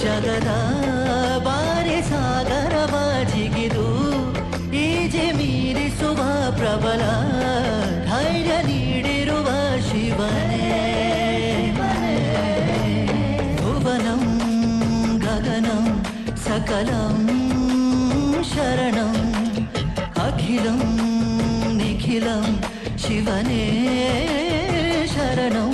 ಜಗದ ಬಾರಿ ಸಾಗರವ ಜಿಗಿದು ಈಜೆ ಮೀರಿಸುವ ಪ್ರಬಲ ಧೈರ್ಯ ನೀಡಿರುವ ಶಿವನೇ ಭುವನಂ ಗಗನಂ ಸಕಲಂ ಶರಣಂ ಅಖಿಲಂ ನಿಖಿಲಂ ಶಿವನೇ ಶರಣಂ